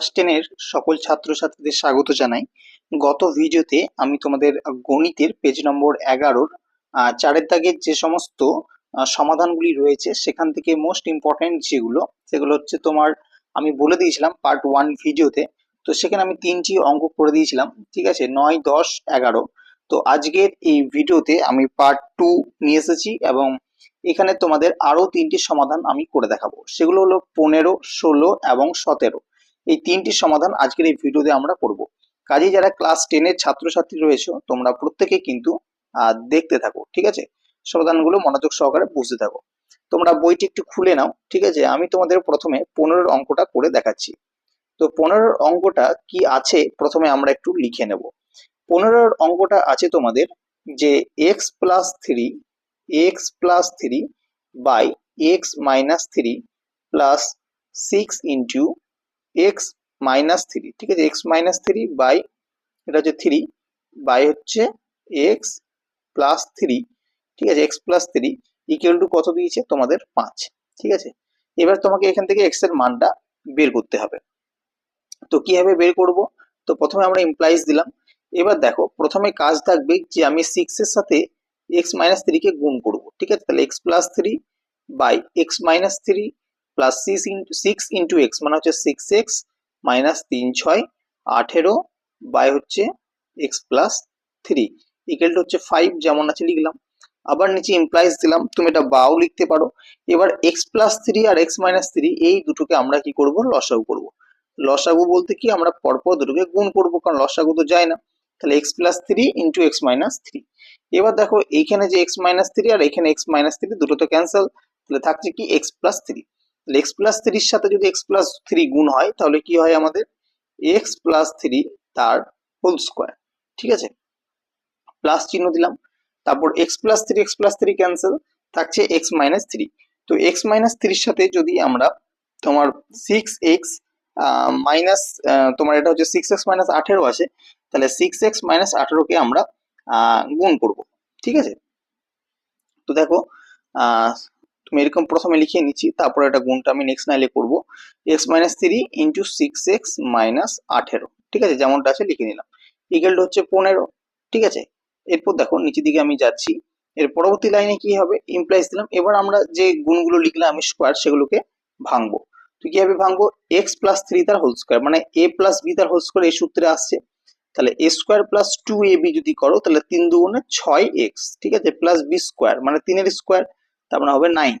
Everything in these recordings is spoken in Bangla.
ক্লাস টেনের সকল ছাত্রছাত্রীদের স্বাগত জানাই। গত ভিডিওতে আমি তোমাদের গণিতের পেজ নম্বর এগারোর চারের দাগের যে সমস্ত সমাধানগুলি রয়েছে, সেখান থেকে মোস্ট ইম্পর্টেন্ট যেগুলো, সেগুলো হচ্ছে তোমার, আমি বলে দিয়েছিলাম পার্ট ওয়ান ভিডিওতে। তো সেখানে আমি তিনটি অঙ্ক করে দিয়েছিলাম, ঠিক আছে? নয়, দশ, এগারো। তো আজকের এই ভিডিওতে আমি পার্ট টু নিয়ে এসেছি এবং এখানে তোমাদের আরও তিনটি সমাধান আমি করে দেখাবো। সেগুলো হলো পনেরো, ষোলো এবং সতেরো। এই তিনটি সমাধান আজকের এই ভিডিওতে আমরা করব। কাজেই যারা ক্লাস টেনের ছাত্রছাত্রী রয়েছে, তোমরা প্রত্যেকে কিন্তু দেখতে থাকো, ঠিক আছে? সমাধানগুলো মনোযোগ সহকারে বুঝতে থাকো। তোমরা বইটি একটু খুলে নাও, ঠিক আছে? আমি তোমাদের প্রথমে পনেরোর অঙ্কটা করে দেখাচ্ছি। তো পনেরোর অঙ্কটা কি আছে? প্রথমে আমরা একটু লিখে নেব। পনেরোর অঙ্কটা আছে তোমাদের যে x plus three x plus three by x minus three plus six into x minus three ঠিক আছে? এক্স মাইনাস থ্রি বাই এটা হচ্ছে থ্রি বাই হচ্ছে এক্স প্লাস থ্রি ঠিক আছে? X plus three equal to কত দিয়েছে? তোমাদের পাঁচ, ঠিক আছে? এবার তোমাকে এখান থেকে এক্সের মানটা বের করতে হবে। তো কীভাবে বের করব? তো প্রথমে আমরা ইমপ্লাইজ দিলাম। এবার দেখো, প্রথমে কাজ থাকবে যে আমি সিক্স এর সাথে এক্স মাইনাস থ্রিকে গুণ করব, ঠিক আছে? তাহলে x plus three by x minus three plus six into six into x মানে হচ্ছে সিক্স এক্স মাইনাস তিন, ছয়, আঠেরো বাই হচ্ছে x plus three equal to হচ্ছে ফাইভ যেমন আছে লিখলাম। আবার নিচে ইমপ্লাইজ দিলাম, তুমি এটা বাও লিখতে পারো। এবার এক্স প্লাস থ্রি আর এক্স মাইনাস থ্রি এই দুটোকে আমরা কি করব? লসাগু করব। লসাগু বলতে কি আমরা পরপর দুটোকে গুণ করব, কারণ লসাগু তো যায় না। তাহলে x plus three into x minus three এবার দেখো, এইখানে যে এক্স মাইনাস থ্রি আর এখানে এক্স মাইনাস থ্রি দুটো তো ক্যান্সেল তাহলে থাকছে কি x plus three x plus থ্রির সাথে যদি এক্স প্লাস থ্রি গুণ হয়, তাহলে কি হয় আমাদের? এক্স প্লাস থ্রি তার হোল স্কোয়ার ঠিক আছে? প্লাস চিহ্ন দিলাম, তারপর x plus three x plus three cancel থাকছে এক্স মাইনাস থ্রি তো এক্স মাইনাস থ্রির সাথে যদি আমরা তোমার সিক্স এক্স মাইনাস তোমার এটা হচ্ছে সিক্স এক্স মাইনাস আঠেরো আছে তাহলে সিক্স এক্স মাইনাস আঠেরোকে আমরা গুণ করব, ঠিক আছে? তো দেখো আহ, তুমি এরকম প্রথমে লিখিয়ে নিচ্ছি তারপর এটা গুণটা আমি নেক্সট নাইলে করব। X minus three into six x minus আঠেরো। ঠিক আছে? যেমনটা আছে লিখে নিলাম। ইকুয়াল হচ্ছে পনেরো। ঠিক আছে? এরপর দেখো নিচের দিকে আমি যাচ্ছি। এর পরবর্তী লাইনে কি হবে? ইমপ্লাইজ দিলাম। এবার আমরা যে গুণগুলো লিখলাম আমি স্কোয়ার সেগুলোকে ভাঙবো। তো কীভাবে ভাঙবো? এক্স প্লাস থ্রি তার হোল স্কোয়ার মানে এ প্লাস বি তার হোল স্কোয়ার এই সূত্রে আসছে। তাহলে A square plus two A B যদি করো তাহলে তিন দুগুণে ছয় এক্স ঠিক আছে? প্লাস বি স্কোয়ার মানে তিনের স্কোয়ার তার মানে হবে নাইন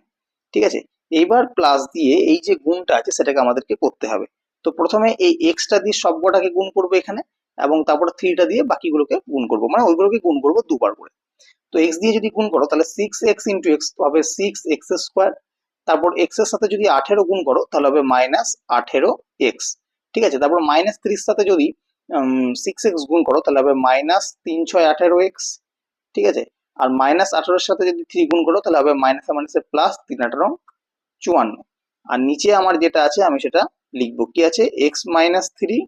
ঠিক আছে? এইবার প্লাস দিয়ে এই যে গুণটা আছে সেটাকে আমাদেরকে করতে হবে। তো প্রথমে এই এক্সটা দিয়ে সবকটাকে গুণ করব এখানে এবং তারপর থ্রিটা দিয়ে বাকিগুলোকে গুণ করব। মানে ওইগুলোকে গুণ করব দুবার করে। তো এক্স দিয়ে যদি গুণ করো, তাহলে সিক্স এক্স ইন্টু এক্স হবে সিক্স এক্স স্কোয়ার তারপর এক্সের সাথে যদি আঠেরো গুণ করো, তাহলে হবে মাইনাস আঠেরো এক্স ঠিক আছে? তারপর মাইনাস ত্রিশ সাথে যদি সিক্স এক্স গুণ করো, তাহলে হবে মাইনাস তিন ছয় আঠেরো এক্স ঠিক আছে? আর মাইনাস আঠারোর সাথে যদি থ্রি গুণ করো, তাহলে হবে মাইনাস মাইনাসে প্লাস তিন আঠারো চুয়ান্ন। আর নিচে আমার যেটা আছে, আমি সেটা লিখব। কি আছে? এক্স মাইনাস থ্রি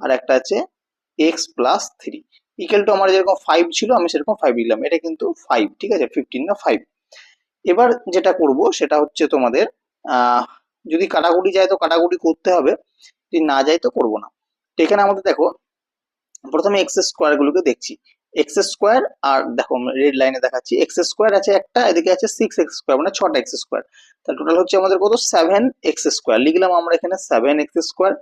আর একটা আছে x plus three equal to আমার যেরকম ফাইভ ছিল, আমি সেরকম ফাইভ লিখলাম। এটা কিন্তু ফাইভ ঠিক আছে? ফিফটিন না ফাইভ এবার যেটা করব, সেটা হচ্ছে তোমাদের যদি কাটাকুটি যায় তো কাটাকুটি করতে হবে, যদি না যায় তো করব না। এখানে আমাদের দেখো, প্রথমে এক্স স্কোয়ার গুলোকে দেখছি। এক্স স্কোয়ার আর দেখো রেড লাইনে দেখাচ্ছি এক্স স্কোয়ার আছে একটা, এদিকে আছে সিক্স এক্স স্কোয়ার মানে ছটা এক্স স্কোয়ার তাহলে টোটাল হচ্ছে আমাদের কত? সেভেন এক্স স্কোয়ার লিখলাম আমরা এখানে সেভেন এক্স স্কোয়ার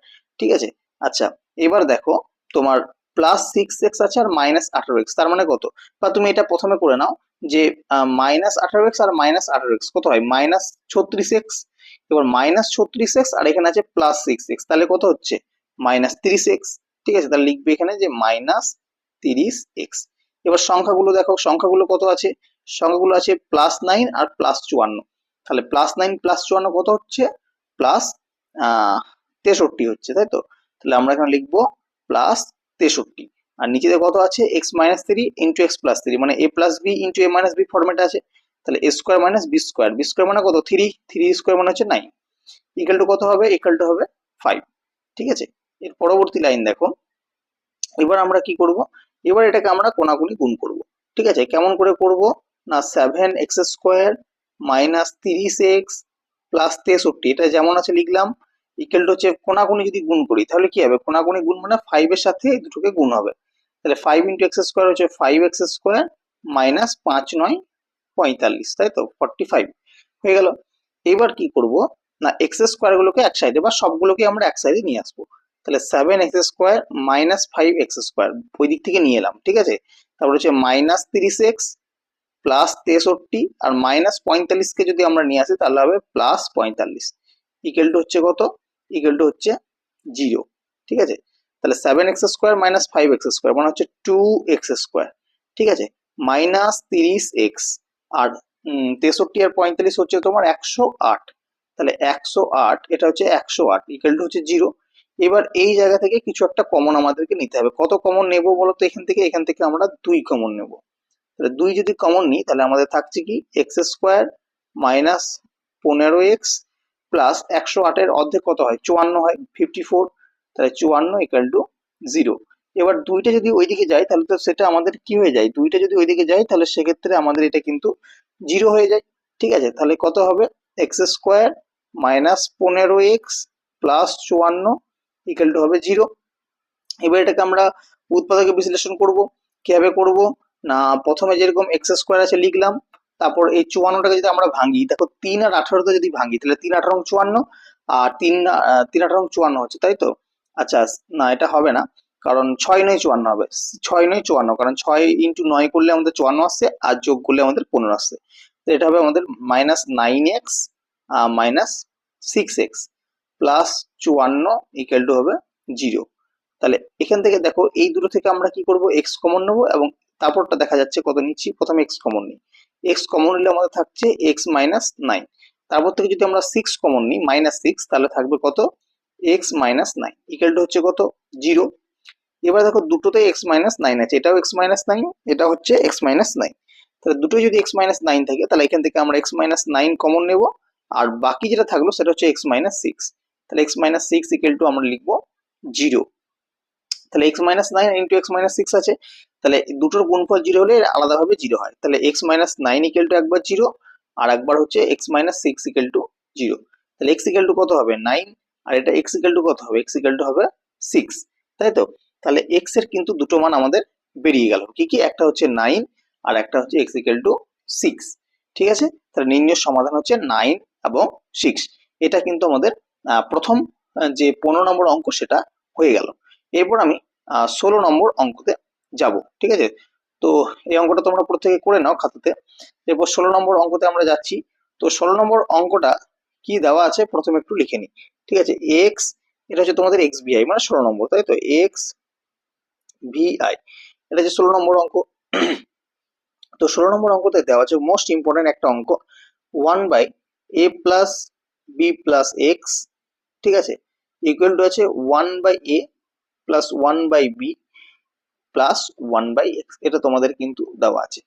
ঠিক আছে? আচ্ছা এবার দেখো, তোমার প্লাস সিক্স এক্স আছে আর মাইনাস আঠারো এক্স তার মানে কত? বা তুমি এটা প্রথমে করে নাও যে মাইনাস আঠারো এক্স আর মাইনাস আঠারো এক্স কত হয়? মাইনাস ছত্রিশ এক্স এবার মাইনাস ছত্রিশ এক্স আর এখানে আছে প্লাস সিক্স এক্স তাহলে কত হচ্ছে? মাইনাস তিরিশ এক্স ঠিক আছে? তাহলে লিখবে এখানে যে মাইনাস তিরিশ এক্স এবার সংখ্যাগুলো দেখো, সংখ্যাগুলো কত আছে? সংখ্যাগুলো আছে প্লাস নাইন আর প্লাস চুয়ান্ন। তাহলে প্লাস নাইন প্লাস চুয়ান্ন কত হচ্ছে? প্লাস তেষট্টি হচ্ছে, তাই তো? তাহলে আমরা এখানে লিখব প্লাস তেষট্টি। আর নিচেতে কত আছে? X minus three into x plus three মানে A plus B into A minus B format আছে। তাহলে A square minus B square B square মানে কত? থ্রি থ্রি স্কোয়ার মানে হচ্ছে নাইন ইকাল টু কত হবে? ইকাল টু হবে ফাইভ ঠিক আছে? এর পরবর্তী লাইন দেখো। এবার আমরা কি করব? এবার এটাকে আমরা কোনাগুলি গুণ করব। ঠিক আছে? কেমন করে করব? না সেভেন এক্স স্কোয়ার মাইনাস তিরিশ এক্স প্লাস তেষট্টি। এটা যেমন আছে লিখলাম ইকুয়াল টু হচ্ছে কোনাকুনি যদি গুণ করি, তাহলে কি হবে? কোনাকুনি গুণ মানে ফাইভ এর সাথে দুটোকে গুণ হবে। তাহলে ফাইভ ইন্টু এক্স স্কোয়ার হচ্ছে ফাইভ এক্স স্কোয়ার মাইনাস পাঁচ নয় পঁয়তাল্লিশ। তাই তো? ফর্টি ফাইভ হয়ে গেল। এবার কি করব? না এক্স স্কোয়ার গুলোকে এক সাইডে বা সবগুলোকে আমরা এক সাইডে নিয়ে আসব। তাহলে seven x square minus five x square ওই দিক থেকে নিয়ে এলাম, ঠিক আছে? তারপর হচ্ছে মাইনাস তিরিশ এক্স প্লাস তেষট্টি আর মাইনাস পঁয়তাল্লিশকে যদি আমরা নিয়ে আসি, তাহলে হবে প্লাস পঁয়তাল্লিশ। ইকুয়াল টু হচ্ছে কত? ইকুয়াল টু হচ্ছে জিরো ঠিক আছে? তাহলে seven x square minus five x square মানে হচ্ছে টু এক্স স্কোয়ার ঠিক আছে? মাইনাস তিরিশ এক্স আর তেষট্টি আর পঁয়তাল্লিশ হচ্ছে তোমার একশো আট। তাহলে একশো আট, এটা হচ্ছে একশো আট ইকুয়াল টু হচ্ছে জিরো এবার এই জায়গা থেকে কিছু একটা কমন আমাদেরকে নিতে হবে। কত কমন নেব বলো তো এখান থেকে এখান থেকে আমরা দুই কমন নেব। তাহলে দুই যদি কমন নিই, তাহলে আমাদের থাকছে কি? এক্স স্কোয়ার মাইনাস পনেরো এক্স প্লাস একশো আটের অর্ধেক কত হয়? চুয়ান্ন হয় ফিফটি ফোর তাহলে চুয়ান্ন ইকাল টু জিরো এবার দুইটা যদি ওইদিকে যায়, তাহলে তো সেটা আমাদের কি হয়ে যায়? দুইটা যদি ওইদিকে যায়, তাহলে সেক্ষেত্রে আমাদের এটা কিন্তু জিরো হয়ে যায়। ঠিক আছে? তাহলে কত হবে? এক্স স্কোয়ার মাইনাস পনেরো এক্স প্লাস চুয়ান্ন ইকাল টু হবে জিরো এবার এটাকে আমরা উৎপাদকে বিশ্লেষণ করব। কীভাবে করব? না, প্রথমে যেরকম এক্স স্কোয়ার আছে লিখলাম, তারপর এই চুয়ান্নটাকে যদি আমরা ভাঙি, দেখো তিন আর আঠারোতে যদি ভাঙি, তাহলে তিন, আঠারো, চুয়ান্ন, আর তিন তিন, আঠারো, চুয়ান্ন হচ্ছে, তাই তো? আচ্ছা না, এটা হবে না, কারণ ছয় নয়, চুয়ান্ন হবে। ছয় নয়, চুয়ান্ন, কারণ ছয় ইন্টু নয় করলে আমাদের চুয়ান্ন আসছে, আর যোগ করলে আমাদের পনেরো আসছে। তো এটা হবে আমাদের minus nine x minus six x plus চুয়ান্ন ইকুয়াল টু হবে জিরো তাহলে এখান থেকে দেখো, এই দুটো থেকে আমরা কি করব? এক্স কমন নেব এবং তারপরটা দেখা যাচ্ছে কত নিচ্ছি? প্রথমে এক্স কমন নিই। এক্স কমন নিলে আমাদের থাকছে এক্স মাইনাস নাইন তারপর থেকে যদি আমরা সিক্স কমন নিই মাইনাস সিক্স তাহলে থাকবে কত? X minus nine equal to হচ্ছে কত? জিরো এবার দেখো দুটোতে এক্স মাইনাস নাইন আছে। এটাও এক্স মাইনাস নাইন এটা হচ্ছে এক্স মাইনাস নাইন তাহলে দুটোই যদি এক্স মাইনাস নাইন থাকে, তাহলে এখান থেকে আমরা এক্স মাইনাস নাইন কমন নেব। আর বাকি যেটা থাকল, সেটা হচ্ছে এক্স মাইনাস সিক্স তাহলে x minus six equal to আমরা লিখব জিরো তাহলে x minus nine into x minus six আছে। তাহলে দুটোর গুণফল জিরো হলে আলাদাভাবে জিরো হয়। তাহলে x minus nine equal to একবার জিরো আর একবার হচ্ছে x minus six equal to zero তাহলে এক্স ইকুয়াল টু কত হবে? নাইন আর এটা এক্স ইকুয়াল টু কত হবে? এক্স ইকুয়াল টু হবে সিক্স তাই তো? তাহলে এক্সের কিন্তু দুটো মান আমাদের বেরিয়ে গেল। কি কি? একটা হচ্ছে নাইন আর একটা হচ্ছে এক্স ইকুয়াল টু সিক্স ঠিক আছে? তাহলে নির্ণয় সমাধান হচ্ছে নাইন এবং সিক্স এটা কিন্তু আমাদের প্রথম যে পনেরো নম্বর অঙ্ক সেটা হয়ে গেল। এরপর আমি ষোলো নম্বর অঙ্কতে যাব, ঠিক আছে? তো এই অঙ্কটা তোমরা প্রত্যেকে করে নাও খাতাতে। এরপর ষোলো নম্বর অঙ্কতে আমরা যাচ্ছি। তো ষোলো নম্বর অঙ্কটা কি দেওয়া আছে? প্রথমে একটু লিখে নিই, ঠিক আছে? এক্স এটা হচ্ছে তোমাদের এক্স ভিআই মানে ষোলো নম্বর, তাই তো? এক্স ভিআই এটা হচ্ছে ষোলো নম্বর অঙ্ক। তো ষোলো নম্বর অঙ্কতে দেওয়া আছে মোস্ট ইম্পর্টেন্ট একটা অঙ্ক one by A plus B plus x ঠিক আছে? ইকুয়াল টু আছে one by A plus one by B plus one by x এটা তোমাদের কিন্তু দেওয়া আছে।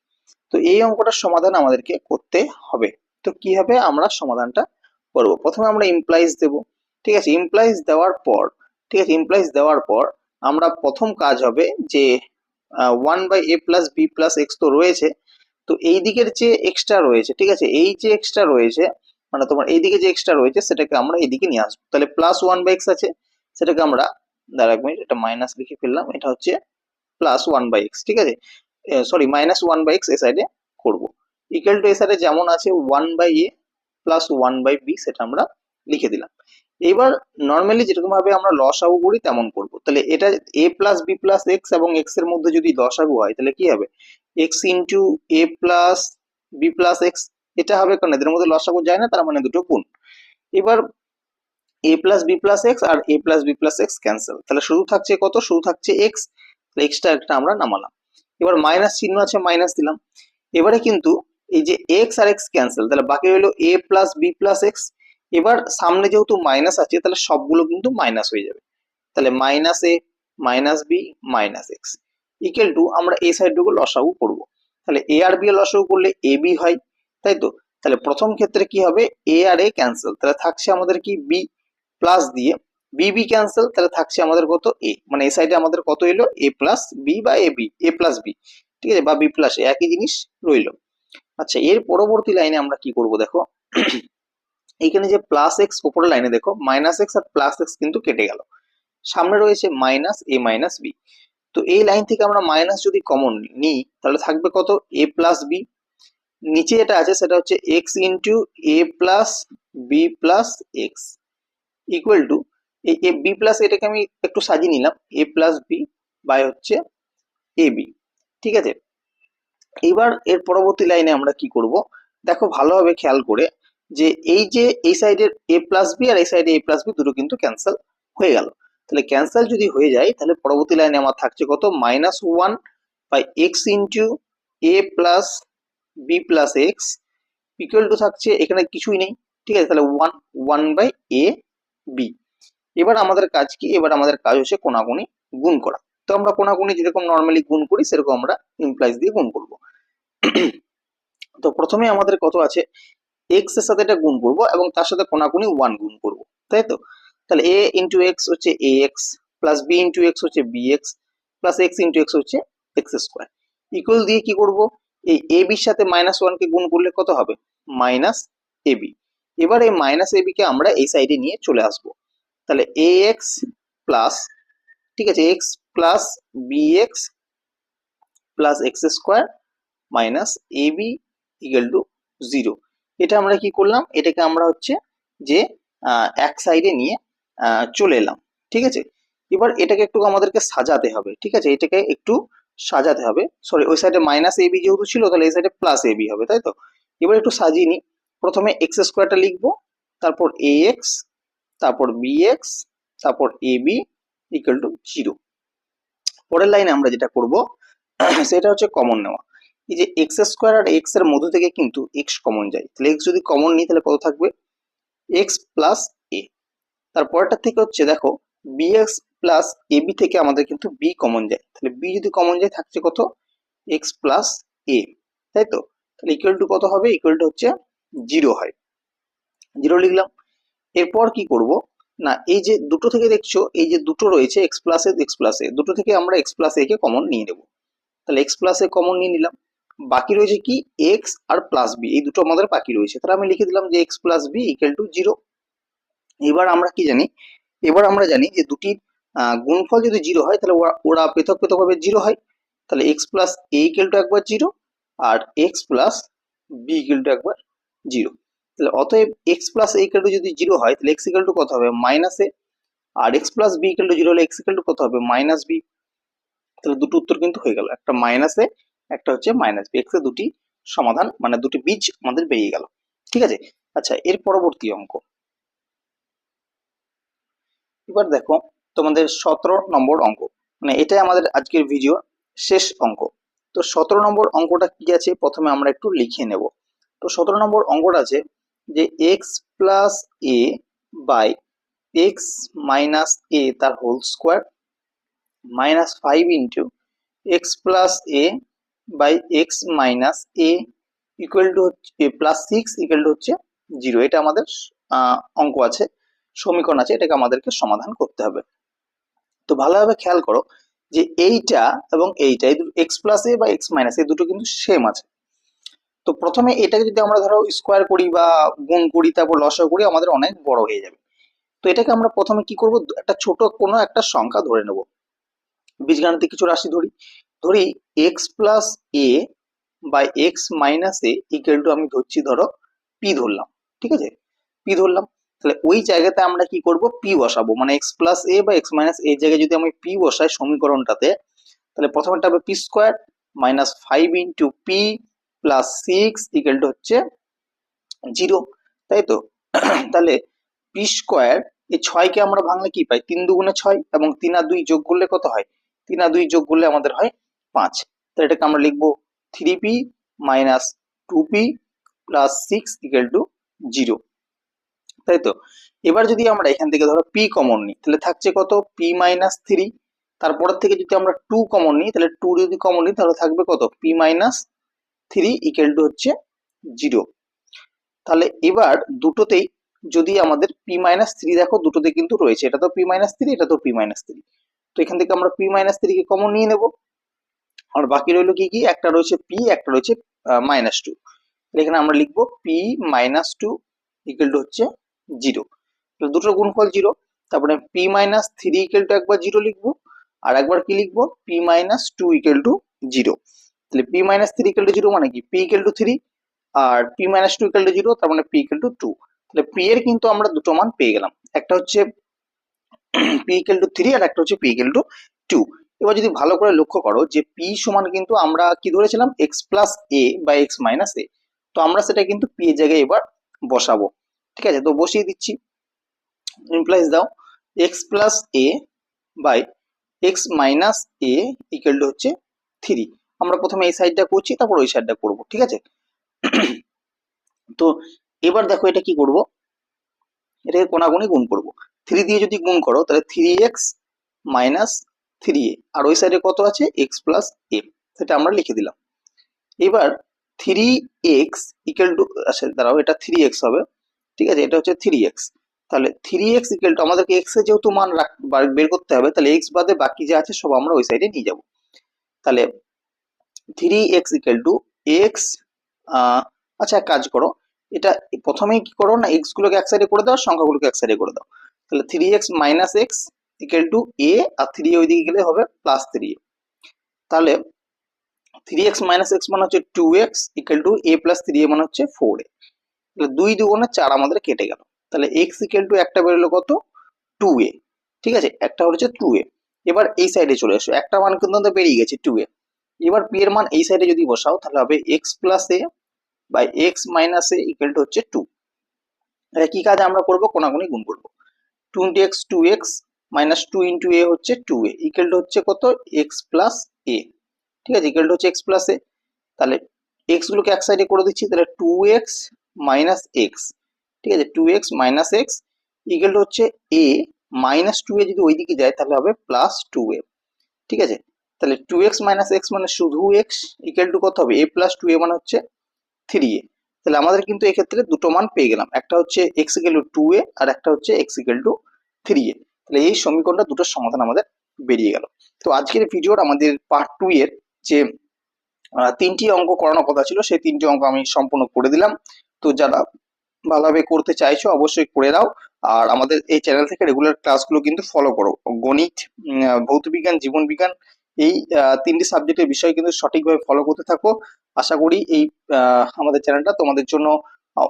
তো এই অঙ্কটার সমাধান আমাদেরকে করতে হবে। তো কি হবে? আমরা সমাধানটা করব। প্রথমে আমরা ইমপ্লাইজ দেব, ঠিক আছে? ইমপ্লাইজ দেওয়ার পর, ঠিক আছে? ইমপ্লাইজ দেওয়ার পর আমরা প্রথম কাজ হবে যে one by A plus B plus x তো রয়েছে, তো এই দিকের যে এক্সট্রা রয়েছে, ঠিক আছে? এই যে এক্সট্রা রয়েছে মানে তোমার এইদিকে যে এক্সট্রা রয়েছে, সেটাকে আমরা এইদিকে নিয়ে আসব। তাহলে প্লাস ওয়ান বাই এক্স আছে, সেটাকে আমরা দাঁড়া এক মিনিট এটা মাইনাস লিখে ফেললাম, এটা হচ্ছে প্লাস ওয়ান বাই এক্স ঠিক আছে? Sorry minus one by x এ সাইডে করব ইকুয়াল টু এ সাইডে যেমন আছে one by A plus one by B সেটা আমরা লিখে দিলাম। এবার নর্মালি যেরকম ভাবে আমরা লসাগু করি, তেমন করব। তাহলে এটা A plus B plus x এবং এক্সের মধ্যে যদি লসাগু হয়, তাহলে কি হবে? X into A plus B plus x এটা হবে কারণ এদের মধ্যে লসাগু যায় না, তার মানে দুটো গুণ। এবার A plus B plus x R A plus B plus x cancel তাহলে শুধু থাকছে কত? শুধু থাকছে এক্স এক্সটা একটা আমরা নামালাম। এবার মাইনাস চিহ্ন আছে মাইনাস দিলাম। এবারে কিন্তু এই যে এক্স আর এক্স ক্যান্সেল তাহলে বাকি হলো A plus B plus x এবার সামনে যেহেতু মাইনাস আছে, তাহলে সবগুলো কিন্তু মাইনাস হয়ে যাবে। তাহলে minus A minus B minus x equal to আমরা এই সাইডটুকু লসাগু করব। তাহলে এ আর বি লসাগু করলে এ বি হয়। তাই তো তাহলে প্রথম ক্ষেত্রে কি হবে? এ আর এ ক্যান্সেল তাহলে থাকছে আমাদের কি? বি প্লাস দিয়ে বি বি ক্যান্সেল তাহলে থাকছে আমাদের কত? এ মানে এই সাইডে আমাদের কত এলো? এ প্লাস বি বা A B A plus B ঠিক আছে? বা বি প্লাস একই জিনিস রইল। আচ্ছা এর পরবর্তী লাইনে আমরা কি করব দেখো? এখানে যে প্লাস এক্স উপরের লাইনে দেখো মাইনাস এক্স আর প্লাস এক্স কিন্তু কেটে গেল। সামনে রয়েছে মাইনাস এ মাইনাস বি তো এই লাইন থেকে আমরা মাইনাস যদি কমন নিই, তাহলে থাকবে কত? এ প্লাস বি নিচে যেটা আছে সেটা হচ্ছে x into A plus B plus x equal to এই এ বি প্লাস এটাকে আমি একটু সাজিয়ে নিলাম। এ প্লাস বি বাই হচ্ছে এ বি ঠিক আছে? এবার এর পরবর্তী লাইনে আমরা কি করব? দেখো ভালোভাবে খেয়াল করে যে এই যে এই সাইডের এ প্লাস বি আর এই সাইডে এ প্লাস বি দুটো কিন্তু ক্যান্সেল হয়ে গেল। তাহলে ক্যান্সেল যদি হয়ে যায়, তাহলে পরবর্তী লাইনে আমার থাকছে কত? Minus one by x into A plus B plus x equal to থাকছে, এখানে কিছুই নেই, ঠিক আছে? তাহলে one one by A B এবার আমাদের কাজ কি? এবার আমাদের কাজ হচ্ছে কোনাগুনি গুণ করা। তো আমরা কোনাগুনি যেরকম নর্মালি গুণ করি, সেরকম আমরা ইমপ্লাইজ দিয়ে গুণ করব। তো প্রথমে আমাদের কত আছে? এক্সের সাথে এটা গুণ করব এবং তার সাথে কোনাকুনি ওয়ান গুণ করব, তাই তো? তাহলে এ ইন্টু এক্স হচ্ছে A x plus B into x হচ্ছে B x plus x into x হচ্ছে এক্স স্কোয়ার ইকুয়াল দিয়ে কি করব? এই এ বির সাথে মাইনাস ওয়ানকে গুণ করলে কত হবে? মাইনাস এ বি এবার এই মাইনাস এ বিকে আমরা এই সাইডে নিয়ে চলে আসব। তাহলে এ এক্স প্লাস ঠিক আছে x plus B x plus x square minus A B equal to zero এটা আমরা কি করলাম? এটাকে আমরা হচ্ছে যে এক সাইডে নিয়ে চলে এলাম। ঠিক আছে? এবার এটাকে একটু আমাদেরকে সাজাতে হবে। ঠিক আছে? এটাকে একটু সাজাতে হবে। সরি ওই সাইডে মাইনাস এ বি যেহেতু ছিল, তাহলে এই সাইডে প্লাস এ বি হবে, তাই তো? এবার একটু সাজিয়ে নিই। প্রথমে এক্স স্কোয়ারটা লিখব, তারপর এ এক্স তারপর বি এক্স তারপর A B equal to zero পরের লাইনে আমরা যেটা করব, সেটা হচ্ছে কমন নেওয়া। এই যে এক্স স্কোয়ার আর এক্সের মধ্য থেকে কিন্তু এক্স কমন যায়। তাহলে এক্স যদি কমন নিই, তাহলে কত থাকবে? এক্স প্লাস এ তারপরটা থেকে হচ্ছে, দেখো B x plus A B থেকে আমাদের কিন্তু বি কমন যায়। তাহলে বি যদি কমন যায়, থাকছে কত? এক্স প্লাস এ তাই তো? তাহলে ইকুয়াল টু কত হবে? ইকুয়াল টু হচ্ছে জিরো হয়। জিরো লিখলাম। এরপর কি করব? না, এই যে দুটো থেকে দেখছ, এই যে দুটো রয়েছে x plus A x plus A দুটো থেকে আমরা এক্স প্লাস এ কে কমন নিয়ে নেব। তাহলে এক্স প্লাস এ কমন নিয়ে নিলাম। বাকি রয়েছে কি? এক্স আর প্লাস বি এই দুটো আমাদের বাকি রয়েছে। তাহলে আমি লিখে দিলাম যে x plus B equal to zero এবার আমরা কি জানি? এবার আমরা জানি যে দুটির গুণফল যদি জিরো হয়, তাহলে ওরা- ওরা পৃথক পৃথকভাবে জিরো হয়। তাহলে x plus A equal to একবার zero R x plus B equal to একবার জিরো তাহলে অতএব x plus A equal to যদি জিরো হয়, তাহলে এক্স ইকুয়াল টু কত হবে? Minus A R x plus B equal to zero হলে এক্স ইকুয়াল টু কত হবে? মাইনাস বি তাহলে দুটো উত্তর কিন্তু হয়ে গেল। একটা মাইনাস এ একটা হচ্ছে মাইনাস বি এক্সের দুটি সমাধান মানে দুটি বীজ আমাদের বেরিয়ে গেল। ঠিক আছে? আচ্ছা এর পরবর্তী অঙ্ক। এবার দেখো তোমাদের সতেরো নম্বর অঙ্ক। মানে এটাই আমাদের আজকের ভিডিও শেষ অঙ্ক। তো সতেরো নম্বর অঙ্কটা কি আছে? প্রথমে আমরা একটু লিখে নেব। তো সতেরো নম্বর অঙ্কটা আছে যে x plus A by x minus A তার whole square minus five into x plus A by x minus A equal to হচ্ছে প্লাস সিক্স ইকুয়াল টু হচ্ছে জিরো এটা আমাদের অঙ্ক আছে। সমীকরণ আছে, এটাকে আমাদেরকে সমাধান করতে হবে। তো ভালোভাবে খেয়াল করো যে এইটা এবং এইটা এক্স প্লাস এ বা এক্স মাইনাস এ দুটো কিন্তু সেম আছে। তো প্রথমে এটাকে যদি আমরা ধরো স্কোয়ার করি বা গুণ করি, তারপর লসাগু করি, আমাদের অনেক বড় হয়ে যাবে। তো এটাকে আমরা প্রথমে কি করব, একটা ছোট কোনো একটা সংখ্যা ধরে নেব। বীজগাণিতিক কিছু রাশি ধরি। ধরি x plus A by x minus A equal to আমি ধরছি ধরো পি ধরলাম, ঠিক আছে? পি ধরলাম। তাহলে ওই জায়গাতে আমরা কি করব? পি বসাবো। মানে এক্স প্লাস এ বা এক্স মাইনাস এই জায়গায় যদি আমি পি বসাই সমীকরণটাতে, তাহলে প্রথমেটা হবে P square minus five into P plus six equal to হচ্ছে জিরো তাই তো? তাহলে পি স্কোয়ার এই ছয়কে আমরা ভাঙলে কি পাই? তিন দুগুণে ছয় এবং তিন আর দুই যোগ করলে কত হয়? তিন আর দুই যোগ করলে আমাদের হয় পাঁচ। তাহলে এটাকে আমরা লিখব three P minus two P plus six equal to zero তাই তো এবার যদি আমরা এখান থেকে ধরো পি কমন নিই, তাহলে থাকছে কত? পি মাইনাস থ্রি তারপরের থেকে যদি আমরা টু কমন নিই, তাহলে টু যদি কমন নিই, তাহলে থাকবে কত? P minus three equal to হচ্ছে জিরো তাহলে এবার দুটোতেই যদি আমাদের পি মাইনাস থ্রি দেখো, দুটোতে কিন্তু রয়েছে। এটা তো পি মাইনাস থ্রি এটা তো পি মাইনাস থ্রি তো এখান থেকে আমরা পি মাইনাস থ্রিকে কমন নিয়ে নেব। আর বাকি রইল কি কি? একটা রয়েছে পি একটা রয়েছে মাইনাস টু এখানে আমরা লিখব P minus two equal to হচ্ছে জিরো। দুটোর গুণফল জিরো, তারপরে P minus three equal to একবার জিরো লিখব, আর একবার কি লিখব? P minus two equal to zero তাহলে P minus three equal to zero মানে কি? P equal to three R P minus two equal to zero তার মানে পি ইকুয়াল টু টু তাহলে পি এর কিন্তু আমরা দুটো মান পেয়ে গেলাম। একটা হচ্ছে পি ইকুয়াল টু থ্রি আর একটা হচ্ছে পি ইকুয়াল টু টু এবার যদি ভালো করে লক্ষ্য করো যে পি সমান কিন্তু আমরা কি ধরেছিলাম? এক্স প্লাস এ বা এক্স মাইনাস এ তো আমরা সেটা কিন্তু পি এর জায়গায় এবার বসাবো। ঠিক আছে? তো বসিয়ে দিচ্ছি। ইমপ্লাইজ দাও x plus a by x minus a equal to হচ্ছে থ্রি আমরা প্রথমে এই সাইডটা করছি, তারপর ওই সাইডটা করব, ঠিক আছে? তো এবার দেখো এটা কি করব? এটাকে কোনাগুনি গুণ করব। থ্রি দিয়ে যদি গুণ করো, তাহলে three x minus three a আর ওই সাইডে কত আছে? এক্স প্লাস এ সেটা আমরা লিখে দিলাম। এবার থ্রি এক্স ইকুয়াল টু আচ্ছা দাঁড়াও, এটা থ্রি এক্স হবে। ঠিক আছে? এটা হচ্ছে থ্রি এক্স তাহলে থ্রি এক্স ইকুয়াল টু আমাদেরকে এক্সের যেহেতু মান বের করতে হবে, তাহলে এক্স বাদে বাকি যা আছে সব আমরা ওই সাইডে নিয়ে যাব। তাহলে three x equal to x আচ্ছা এক কাজ করো। এটা প্রথমেই কি করো না এক্স গুলোকে এক সাইডে করে দাও সংখ্যাগুলোকে এক সাইডে করে দাও। তাহলে three x minus x equal to a R three ওইদিকে গেলে হবে প্লাস থ্রি তাহলে থ্রি এক্স মাইনাস এক্স মানে হচ্ছে two x equal to a plus three a মানে হচ্ছে ফোর এ তাহলে দুই দুগুণে চার আমাদের কেটে গেল। তাহলে এক্স ইকুয়াল টু একটা বেরোলো কত? টু এ ঠিক আছে? একটা হচ্ছে টু এ এবার এই সাইডে চলে এসো। একটা মান কিন্তু আমাদের বেরিয়ে গেছে টু এ এবার পি এর মান এই সাইডে যদি বসাও, তাহলে হবে x plus a by x minus a equal to হচ্ছে টু তাহলে কি কাজ আমরা করব? কোনাগুনি গুণ করব। Two into x two x minus two into a হচ্ছে টু এ ইকুয়াল টু হচ্ছে কত? এক্স প্লাস এ ঠিক আছে? ইকুয়াল টু হচ্ছে এক্স প্লাস এ তাহলে এক্স গুলোকে এক সাইডে করে দিচ্ছি, তাহলে টু এক্স মাইনাস এক্স ঠিক আছে? Two x minus x equal হচ্ছে এ মাইনাস টু এ যদি ওইদিকে যায়, তাহলে হবে প্লাস টু এ ঠিক আছে? তাহলে টু এক্স মাইনাস এক্স মানে শুধু এক্স ইকুয়াল টু কত হবে? এ প্লাস টু এ মানে হচ্ছে থ্রি এ তাহলে আমাদের কিন্তু এক্ষেত্রে দুটো মান পেয়ে গেলাম। একটা হচ্ছে x equal to two a আর একটা হচ্ছে x equal to three a তাহলে এই সমীকরণটা দুটোর সমাধান আমাদের বেরিয়ে গেল। তো আজকের ভিডিওর আমাদের পার্ট টু এর যে তিনটি অঙ্ক করানোর কথা ছিল, সেই তিনটি অঙ্ক আমি সম্পূর্ণ করে দিলাম। তো যারা ভালোভাবে করতে চাইছো, অবশ্যই করে দাও। আর আমাদের এই চ্যানেল থেকে রেগুলার ক্লাসগুলো কিন্তু ফলো করো। গণিত ভৌতবিজ্ঞান জীবন বিজ্ঞান এই তিনটি সাবজেক্টের বিষয় কিন্তু সঠিকভাবে ফলো করতে থাকো। আশা করি এই আমাদের চ্যানেলটা তোমাদের জন্য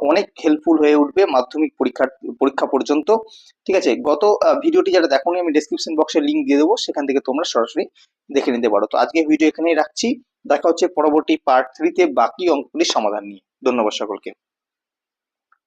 অনেক হেল্পফুল হয়ে উঠবে মাধ্যমিক পরীক্ষার, পরীক্ষা পর্যন্ত। ঠিক আছে? গত ভিডিওটি যারা দেখোনি, আমি ডেসক্রিপশন বক্সে লিংক দিয়ে দেবো। সেখান থেকে তোমরা সরাসরি দেখে নিতে পারো। তো আজকে ভিডিও এখানেই রাখছি। দেখা হচ্ছে পরবর্তী পার্ট থ্রিতে বাকি অঙ্কগুলির সমাধান নিয়ে। ধন্যবাদ সকলকে।